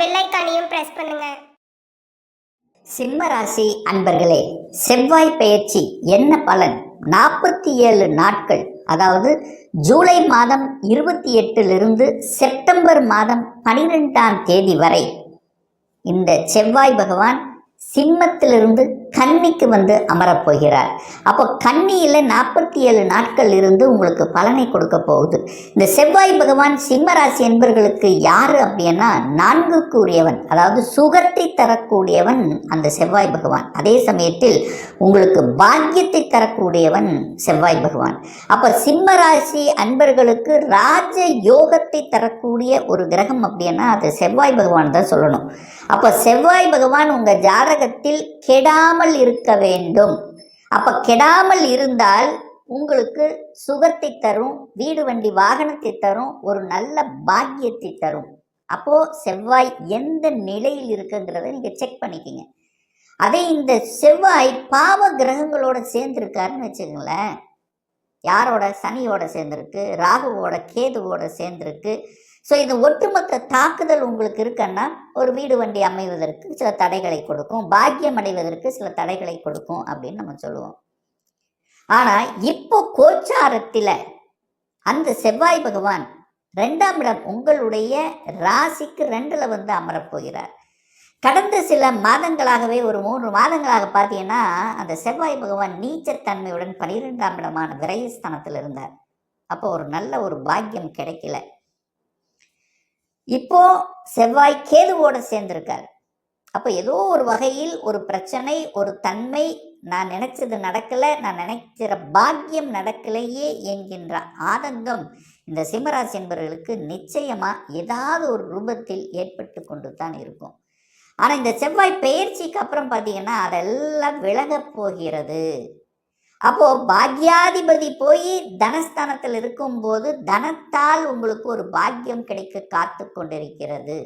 Bell ஐக்கானையும் press பண்ணுங்க. சிம்ம ராசி அன்பர்களே செவ்வாய் பெயர்ச்சி என்ன பலன்? நாற்பத்தி ஏழு நாட்கள் அதாவது ஜூலை மாதம் இருபத்தி எட்டிலிருந்து செப்டம்பர் மாதம் பனிரெண்டாம் தேதி வரை. இந்த செவ்வாய் பகவான் சிம்மத்திலிருந்து கன்னிக்கு வந்து அமரப் போகிறார். அப்போ கன்னியில் நாற்பத்தி ஏழு நாட்கள் இருந்து உங்களுக்கு பலனை கொடுக்க போகுது. இந்த செவ்வாய் பகவான் சிம்ம ராசி என்பர்களுக்கு யார் அப்படின்னா நான்குக்கு உரியவன் அதாவது சுகத்தை தரக்கூடியவன் அந்த செவ்வாய் பகவான். அதே சமயத்தில் உங்களுக்கு பாக்கியத்தை தரக்கூடியவன் செவ்வாய் பகவான். அப்போ சிம்ம ராசி அன்பர்களுக்கு ராஜ யோகத்தை தரக்கூடிய ஒரு கிரகம் அப்படின்னா அது செவ்வாய் பகவான் தான் சொல்லணும். அப்போ செவ்வாய் பகவான் உங்கள் ஜாதகத்தில் கெடாமல் இருக்க வேண்டும். அப்போ கெடாமல் இருந்தால் உங்களுக்கு சுகத்தை தரும் வீடு வண்டி வாகனத்தை தரும் ஒரு நல்ல பாக்கியத்தை தரும். அப்போது செவ்வாய் எந்த நிலையில் இருக்குங்கிறத நீங்கள் செக் பண்ணிக்கிங்க. அதே இந்த செவ்வாய் பாவ கிரகங்களோட சேர்ந்துருக்காருன்னு வச்சுக்கோங்களேன். யாரோட? சனியோட சேர்ந்துருக்கு ராகுவோட கேதுவோட சேர்ந்துருக்கு. ஸோ இந்த ஒட்டுமொத்த தாக்குதல் உங்களுக்கு இருக்குன்னா ஒரு வீடு வண்டி அமைவதற்கு சில தடைகளை கொடுக்கும். பாக்கியம் அடைவதற்கு சில தடைகளை கொடுக்கும் அப்படின்னு நம்ம சொல்லுவோம். ஆனால் இப்போ கோச்சாரத்தில் அந்த செவ்வாய் பகவான் ரெண்டாம் இடம் உங்களுடைய ராசிக்கு ரெண்டில் வந்து அமரப் போகிறார் கடந்த சில மாதங்களாகவே ஒரு மூன்று மாதங்களாக பார்த்தீங்கன்னா அந்த செவ்வாய் பகவான் நீச்சத்தன்மையுடன் பனிரெண்டாம் இடமான விரயஸ்தானத்தில் இருந்தார் அப்போ ஒரு நல்ல ஒரு பாக்கியம் கிடைக்கல. இப்போ செவ்வாய் கேதுவோட சேர்ந்திருக்கார். அப்போ ஏதோ ஒரு வகையில் ஒரு பிரச்சனை ஒரு தன்மை நான் நினைச்சது நடக்கலை நான் நினைக்கிற பாக்கியம் நடக்கலையே என்கின்ற ஆனந்தம் இந்த சிம்மராசி என்பவர்களுக்கு நிச்சயமாக ஏதாவது ஒரு ரூபத்தில் ஏற்பட்டு கொண்டு தான் இருக்கும். ஆனால் இந்த செவ்வாய் பெயர்ச்சிக்கு அப்புறம் பார்த்தீங்கன்னா அதெல்லாம் விலகப் போகிறது. அப்போ பாக்யாதிபதி போய் தனஸ்தானத்தில் இருக்கும்போது தனத்தால் உங்களுக்கு ஒரு பாக்கியம் கிடைக்க காத்து கொண்டிருக்கிறது.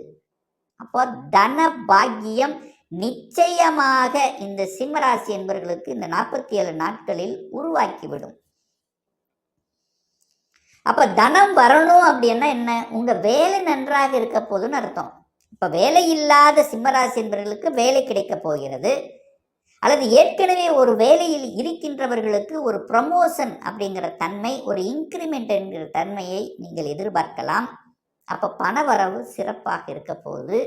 அப்போ தன பாக்கியம் நிச்சயமாக இந்த சிம்மராசி என்பவர்களுக்கு இந்த நாற்பத்தி ஏழு நாட்களில் உருவாக்கிவிடும். அப்ப தனம் வரணும் அப்படின்னா என்ன? உங்க வேலை நன்றாக இருக்க போதுன்னு அர்த்தம். இப்ப வேலை இல்லாத சிம்மராசி என்பவர்களுக்கு வேலை கிடைக்க போகிறது. அல்லது ஏற்கனவே ஒரு வேலையில் இருக்கின்றவர்களுக்கு ஒரு ப்ரமோஷன் அப்படிங்கிற தன்மை ஒரு இன்க்ரிமெண்ட் என்கிற தன்மையை நீங்கள் எதிர்பார்க்கலாம். அப்போ பணவரவு சிறப்பாக இருக்க போகுது.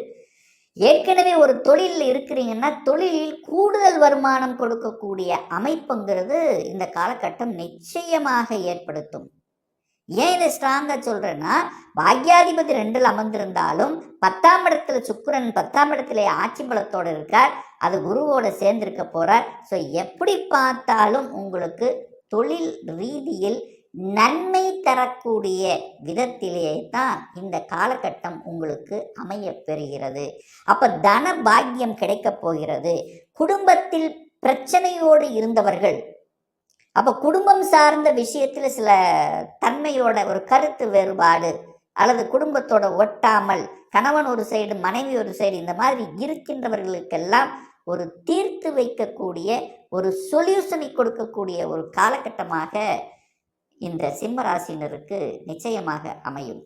ஏற்கனவே ஒரு தொழிலில் இருக்கிறீங்கன்னா தொழிலில் கூடுதல் வருமானம் கொடுக்கக்கூடிய அமைப்புங்கிறது இந்த காலகட்டம் நிச்சயமாக ஏற்படுத்தும். ஏன் இதை ஸ்ட்ராங்காக சொல்கிறேன்னா பாக்யாதிபதி ரெண்டில் அமர்ந்திருந்தாலும் பத்தாம் இடத்துல சுக்கரன் பத்தாம் இடத்துல ஆட்சி பலத்தோடு இருக்கார் அது குருவோட சேர்ந்திருக்க போகிறார் ஸோ எப்படி பார்த்தாலும் உங்களுக்கு தொழில் ரீதியில் நன்மை தரக்கூடிய விதத்திலே தான் இந்த காலகட்டம் உங்களுக்கு அமைய பெறுகிறது. அப்போ தன பாக்கியம் கிடைக்கப் போகிறது. குடும்பத்தில் பிரச்சனையோடு இருந்தவர்கள் அப்போ குடும்பம் சார்ந்த விஷயத்தில் சில தன்மையோட ஒரு கருத்து வேறுபாடு அல்லது குடும்பத்தோட ஒட்டாமல் கணவன் ஒரு சைடு மனைவி ஒரு சைடு இந்த மாதிரி இருக்கின்றவர்களுக்கெல்லாம் ஒரு தீர்த்து வைக்கக்கூடிய ஒரு சொல்யூஷனை கொடுக்கக்கூடிய ஒரு காலகட்டமாக இந்த சிம்மராசினருக்கு நிச்சயமாக அமையும்.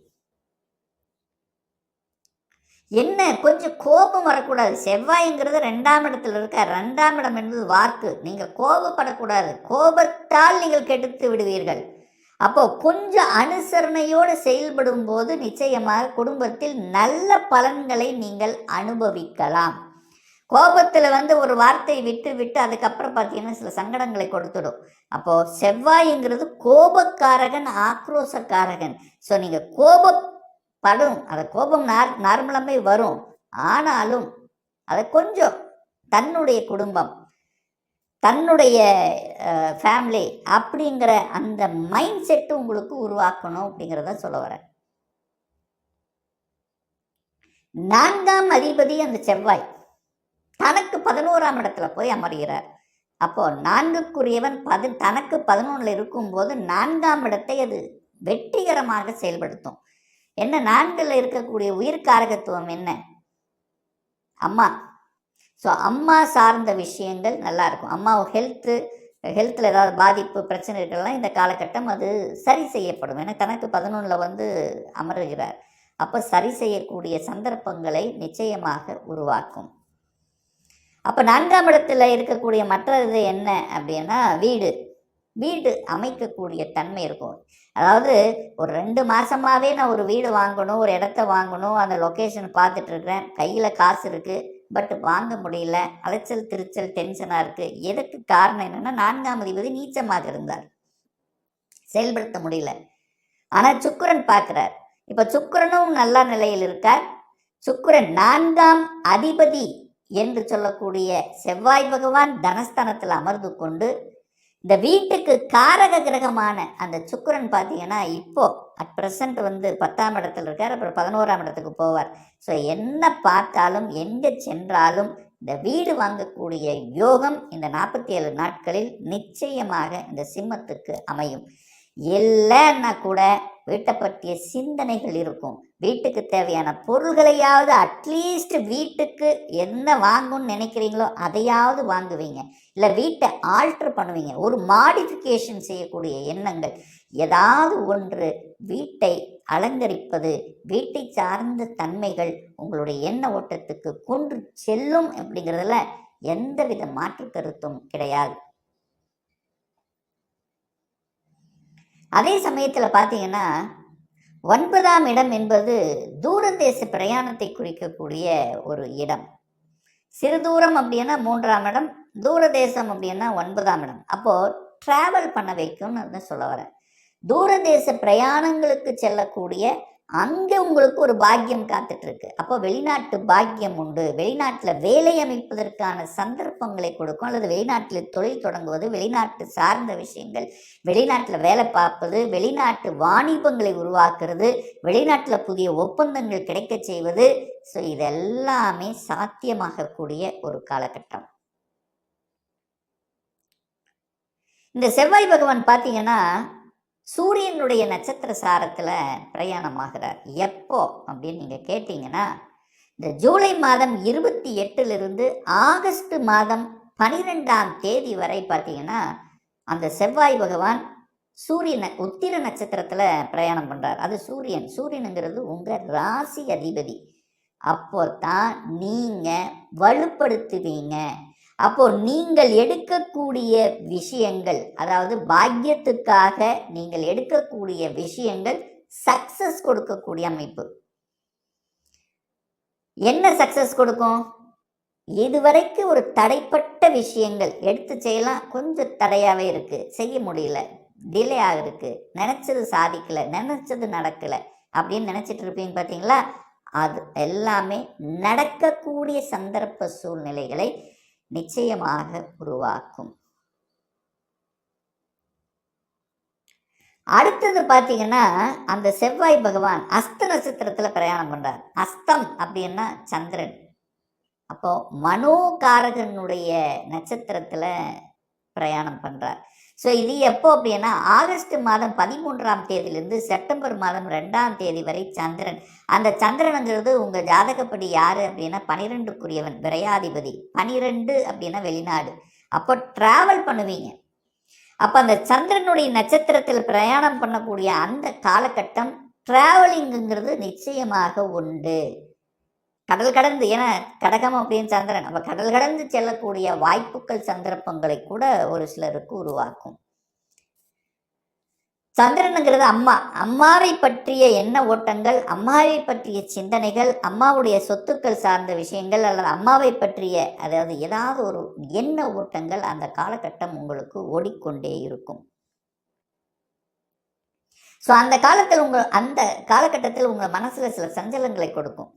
என்ன? கொஞ்சம் கோபம் வரக்கூடாது. செவ்வாய்ங்கிறது ரெண்டாம் இடத்துல இருக்க ரெண்டாம் இடம் என்பது வாக்கு நீங்கள் கோபப்படக்கூடாது. கோபத்தால் நீங்கள் கெடுத்து விடுவீர்கள். அப்போது கொஞ்சம் அனுசரணையோடு செயல்படும் போது நிச்சயமாக குடும்பத்தில் நல்ல பலன்களை நீங்கள் அனுபவிக்கலாம். கோபத்தில் வந்து ஒரு வார்த்தையை விட்டு விட்டு அதுக்கப்புறம் பார்த்தீங்கன்னா சில சங்கடங்களை கொடுத்துடும். அப்போது செவ்வாய்ங்கிறது கோபக்காரகன் ஆக்ரோசக்காரகன். ஸோ நீங்கள் கோப படும். அந்த கோபம் நார் நார்மலாமே வரும். ஆனாலும் அதை கொஞ்சம் தன்னுடைய குடும்பம் தன்னுடைய ஃபேமிலி அப்படிங்கிற அந்த மைண்ட் செட்டு உங்களுக்கு உருவாக்கணும் அப்படிங்கிறத சொல்ல வரேன். நான்காம் அதிபதி அந்த செவ்வாய். தனக்கு பதினோராம் இடத்துல போய் அமர்கிறார். அப்போ நான்குக்குரியவன் பதி தனக்கு பதினொன்றில் இருக்கும்போது நான்காம் இடத்தை அது வெற்றிகரமாக செயல்படுத்தும். என்ன நான்கில் இருக்கக்கூடிய உயிர் காரகத்துவம் என்ன? அம்மா. ஸோ அம்மா சார்ந்த விஷயங்கள் நல்லா இருக்கும். அம்மா ஹெல்த்து ஹெல்த்தில் ஏதாவது பாதிப்பு பிரச்சனை இருக்கலாம் இந்த காலகட்டம் அது சரி செய்யப்படும். ஏன்னா தனக்கு பதினொன்றில் வந்து அமருகிறார். அப்போ சரி செய்யக்கூடிய சந்தர்ப்பங்களை நிச்சயமாக உருவாக்கும். அப்போ நான்காம் இடத்துல இருக்கக்கூடிய மற்ற இது என்ன அப்படின்னா வீடு. வீடு அமைக்கக்கூடிய தன்மை இருக்கும். அதாவது ஒரு ரெண்டு மாதமாகவே நான் ஒரு வீடு வாங்கணும் ஒரு இடத்த வாங்கணும் அந்த லொக்கேஷன் பார்த்துட்டுருக்குறேன் கையில் காசு இருக்குது பட் வாங்க முடியல. அலைச்சல் திருச்சல் டென்ஷனாக இருக்குது எதுக்கு காரணம் என்னென்னா நான்காம் அதிபதி நீச்சமாக இருந்தார். செயல்படுத்த முடியல. ஆனால் சுக்கிரன் பார்க்குறார். இப்போ சுக்கிரனும் நல்ல நிலையில் இருக்கார். சுக்கிரன் நான்காம் அதிபதி என்று சொல்லக்கூடிய செவ்வாய் பகவான் தனஸ்தானத்தில் அமர்ந்து கொண்டு இந்த வீட்டுக்கு காரக கிரகமான அந்த சுக்கரன் பார்த்தீங்கன்னா இப்போ அட் ப்ரெசண்ட் வந்து பத்தாம் இடத்துல இருக்கார் அப்புறம் பதினோராம் இடத்துக்கு போவார். ஸோ என்ன பார்த்தாலும் எங்கே சென்றாலும் இந்த வீடு வாங்கக்கூடிய யோகம் இந்த நாற்பத்தி ஏழு நாட்களில் நிச்சயமாக இந்த சிம்மத்துக்கு அமையும். இல்லைன்னா கூட வீட்டை பற்றிய சிந்தனைகள் இருக்கும். வீட்டுக்கு தேவையான பொருள்களையாவது அட்லீஸ்ட் வீட்டுக்கு என்ன வாங்கணும்னு நினைக்கிறீங்களோ அதையாவது வாங்குவீங்க. இல்லை வீட்டை ஆல்ட்ரு பண்ணுவீங்க. ஒரு மாடிஃபிகேஷன் செய்யக்கூடிய எண்ணங்கள். ஏதாவது ஒன்று வீட்டை அலங்கரிப்பது வீட்டை சார்ந்த தன்மைகள் உங்களுடைய எண்ண ஓட்டத்துக்கு கொன்று செல்லும் அப்படிங்கிறதுல எந்தவித மாற்று கருத்தும் கிடையாது. அதே சமயத்தில் பார்த்தீங்கன்னா ஒன்பதாம் இடம் என்பது தூரதேச பிரயாணத்தை குறிக்கக்கூடிய ஒரு இடம். சிறு தூரம் அப்படின்னா மூன்றாம் இடம் தூரதேசம் அப்படின்னா ஒன்பதாம் இடம். அப்போது ட்ராவல் பண்ண வைக்கும்னு சொல்ல வரேன். தூரதேச பிரயாணங்களுக்கு செல்லக்கூடிய அங்கே உங்களுக்கு ஒரு பாக்கியம் காத்துட்ருக்கு. அப்போ வெளிநாட்டு பாக்கியம் உண்டு. வெளிநாட்டில் வேலை அமைப்பதற்கான சந்தர்ப்பங்களை கொடுக்கும். அல்லது வெளிநாட்டில் தொழில் தொடங்குவது வெளிநாட்டு சார்ந்த விஷயங்கள் வெளிநாட்டில் வேலை பார்ப்பது வெளிநாட்டு வாணிபங்களை உருவாக்குறது வெளிநாட்டில் புதிய ஒப்பந்தங்கள் கிடைக்க செய்வது. ஸோ இதெல்லாமே சாத்தியமாகக்கூடிய ஒரு காலகட்டம். இந்த செவ்வாய் பகவான் பார்த்தீங்கன்னா சூரியனுடைய நட்சத்திர சாரத்தில் பிரயாணமாகிறார். எப்போ? அப்படின்னு நீங்கள் கேட்டிங்கன்னா இந்த ஜூலை மாதம் இருபத்தி எட்டுலேருந்து ஆகஸ்ட் மாதம் பனிரெண்டாம் தேதி வரை பார்த்தீங்கன்னா அந்த செவ்வாய் பகவான் சூரியனை உத்திர நட்சத்திரத்தில் பிரயாணம் பண்ணுறார் அது சூரியன். சூரியனுங்கிறது உங்கள் ராசி அதிபதி. அப்போ தான் நீங்கள் வலுப்படுத்துவீங்க. அப்போ நீங்கள் எடுக்கக்கூடிய விஷயங்கள் அதாவது பாக்கியத்துக்காக நீங்கள் எடுக்கக்கூடிய விஷயங்கள் சக்சஸ் கொடுக்கக்கூடிய அமைப்பு. என்ன சக்சஸ் கொடுக்கும்? இதுவரைக்கு ஒரு தடைப்பட்ட விஷயங்கள் எடுத்து செய்யலாம் கொஞ்சம் தடையாகவே இருக்கு செய்ய முடியல டிலே ஆகிருக்கு நினச்சது சாதிக்கல நினச்சது நடக்கலை அப்படின்னு நினச்சிட்டு இருப்பீங்க பார்த்தீங்களா அது எல்லாமே நடக்கக்கூடிய சந்தர்ப்ப சூழ்நிலைகளை நிச்சயமாக உருவாக்கும். அடுத்தது பார்த்தீங்கன்னா அந்த செவ்வாய் பகவான் அஸ்த நட்சத்திரத்தில் பிரயாணம் பண்றார். அஸ்தம் அப்படின்னா சந்திரன். அப்போ மனோகாரகனுடைய நட்சத்திரத்தில் பிரயாணம் பண்ணுறார் ஸோ இது எப்போ அப்படின்னா ஆகஸ்ட் மாதம் பதிமூன்றாம் தேதியிலிருந்து செப்டம்பர் மாதம் ரெண்டாம் தேதி வரை சந்திரன். அந்த சந்திரனுங்கிறது உங்கள் ஜாதகப்படி யார் அப்படின்னா பனிரெண்டுக்குரியவன் விரையாதிபதி. பனிரெண்டு அப்படின்னா வெளிநாடு. அப்போ ட்ராவல் பண்ணுவீங்க. அப்போ அந்த சந்திரனுடைய நட்சத்திரத்தில் பிரயாணம் பண்ணக்கூடிய அந்த காலகட்டம் ட்ராவலிங்குங்கிறது நிச்சயமாக உண்டு. கடல் கடந்து ஏன்னா கடகம் அப்படின்னு சந்திரன் அப்போ கடல் கடந்து செல்லக்கூடிய வாய்ப்புகள் சந்தர்ப்பங்களை கூட ஒரு சிலருக்கு உருவாக்கும். சந்திரனுங்கிறது அம்மா. அம்மாவை பற்றிய எண்ண ஓட்டங்கள் அம்மாவை பற்றிய சிந்தனைகள் அம்மாவுடைய சொத்துக்கள் சார்ந்த விஷயங்கள் அல்லது அம்மாவை பற்றிய அதாவது ஏதாவது ஒரு எண்ண ஓட்டங்கள் அந்த காலகட்டம் உங்களுக்கு ஓடிக்கொண்டே இருக்கும். ஸோ அந்த காலத்தில் உங்கள் அந்த காலகட்டத்தில் உங்கள் மனசில் சில சஞ்சலங்களை கொடுக்கும்.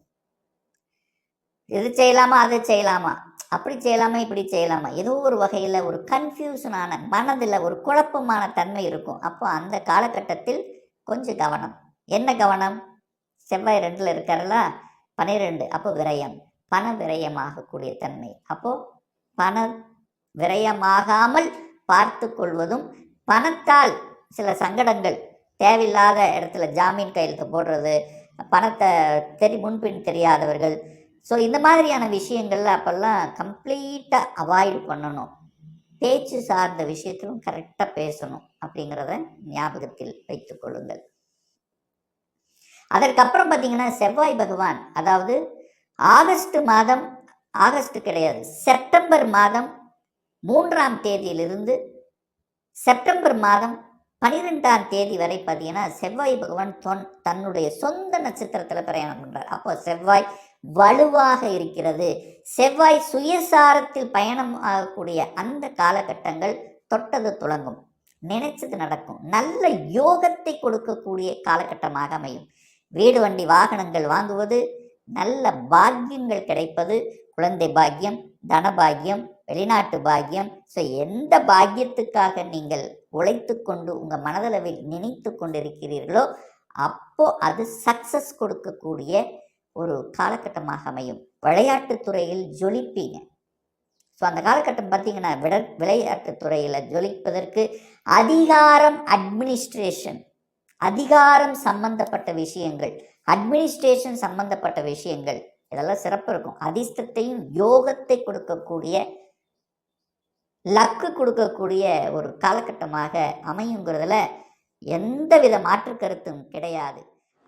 இது செய்யலாமா அதை செய்யலாமா? அப்படி செய்யலாமா இப்படி செய்யலாமா? ஏதோ ஒரு வகையில் ஒரு கன்ஃபியூஷனான மனதில் ஒரு குழப்பமான தன்மை இருக்கும். அப்போ அந்த காலகட்டத்தில் கொஞ்சம் கவனம். என்ன கவனம்? செவ்வாய் ரெண்டில் இருக்காரல பன்னிரெண்டு அப்போ விரயம். பண விரயமாகக்கூடிய தன்மை. அப்போ பண விரயமாகாமல் பார்த்து கொள்வதும் பணத்தால் சில சங்கடங்கள் தேவையில்லாத இடத்துல ஜாமீன் கையெழுத்து போடுறது பணத்தை தெரி முன்பின் தெரியாதவர்கள் ஸோ இந்த மாதிரியான விஷயங்கள்ல அப்போல்லாம் கம்ப்ளீட்டாக அவாய்டு பண்ணணும். பேச்சு சார்ந்த விஷயத்திலும் கரெக்டாக பேசணும் அப்படிங்கிறத ஞாபகத்தில் வைத்துக் கொள்ளுங்கள். அதற்கப்புறம் பார்த்தீங்கன்னா செவ்வாய் பகவான் அதாவது ஆகஸ்ட் மாதம் ஆகஸ்ட் கிடையாது செப்டம்பர் மாதம் மூன்றாம் தேதியிலிருந்து செப்டம்பர் மாதம் பனிரெண்டாம் தேதி வரை பார்த்தீங்கன்னா செவ்வாய் பகவான் தொன் தன்னுடைய சொந்த நட்சத்திரத்தில் பிரயாணம் பண்ணுறார் அப்போ செவ்வாய் வலுவாக இருக்கிறது. செவ்வாய் சுயசாரத்தில் பயணம் ஆகக்கூடிய அந்த காலகட்டங்கள் தொட்டது துளங்கும் நினைச்சது நடக்கும். நல்ல யோகத்தை கொடுக்கக்கூடிய காலகட்டமாக அமையும். வீடு வண்டி வாகனங்கள் வாங்குவது நல்ல பாக்கியங்கள் கிடைப்பது குழந்தை பாக்கியம் தனபாக்கியம் வெளிநாட்டு பாக்கியம். ஸோ எந்த பாக்கியத்துக்காக நீங்கள் உழைத்து கொண்டு உங்கள் மனதளவில் நினைத்து கொண்டிருக்கிறீர்களோ அப்போ அது சக்சஸ் கொடுக்கக்கூடிய ஒரு காலகட்டமாக அமையும். விளையாட்டுத்துறையில் ஜொலிப்பீங்க. ஸோ அந்த காலகட்டம் பார்த்தீங்கன்னா விட விளையாட்டு துறையில் ஜொலிப்பதற்கு அதிகாரம் அட்மினிஸ்ட்ரேஷன் அதிகாரம் சம்பந்தப்பட்ட விஷயங்கள் அட்மினிஸ்ட்ரேஷன் சம்பந்தப்பட்ட விஷயங்கள் இதெல்லாம் சிறப்பு இருக்கும். அதிர்ஷ்டத்தையும் யோகத்தை கொடுக்கக்கூடிய லக்கு கொடுக்கக்கூடிய ஒரு காலகட்டமாக அமையுங்கிறதுல எந்தவித மாற்று கருத்தும் கிடையாது.